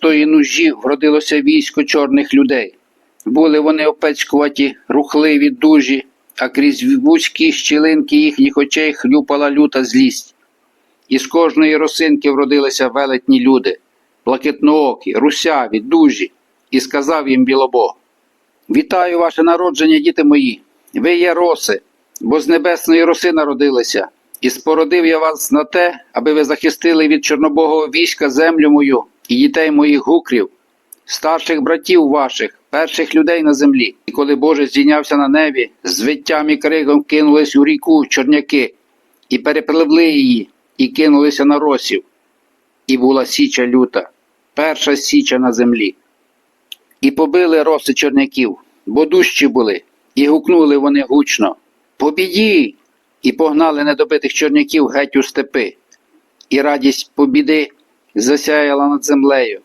тої нужі вродилося військо чорних людей. Були вони опецькуваті, рухливі, дужі, а крізь вузькі щілинки їхніх очей хлюпала люта злість. Із кожної росинки вродилися велетні люди, блакитноокі, русяві, дужі, і сказав їм Білобог. Вітаю ваше народження, діти мої. Ви є роси, бо з небесної роси народилися, і спородив я вас на те, аби ви захистили від чорнобогого війська землю мою і дітей моїх гукрів, старших братів ваших, перших людей на землі. І коли Боже здійнявся на небі, з виттям і криком кинулись у ріку чорняки, і перепливли її, і кинулися на росів. І була січа люта, перша січа на землі. І побили роси чорняків, бо дужчі були, і гукнули вони гучно Побіді! І погнали недобитих чорняків геть у степи. І радість побіди засяяла над землею,